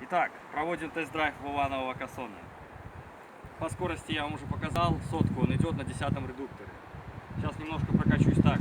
Итак, проводим тест-драйв Вованового Кассона. По скорости я вам уже показал, сотку он идет на десятом редукторе. Сейчас немножко прокачусь так,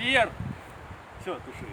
Звер! Все, туши.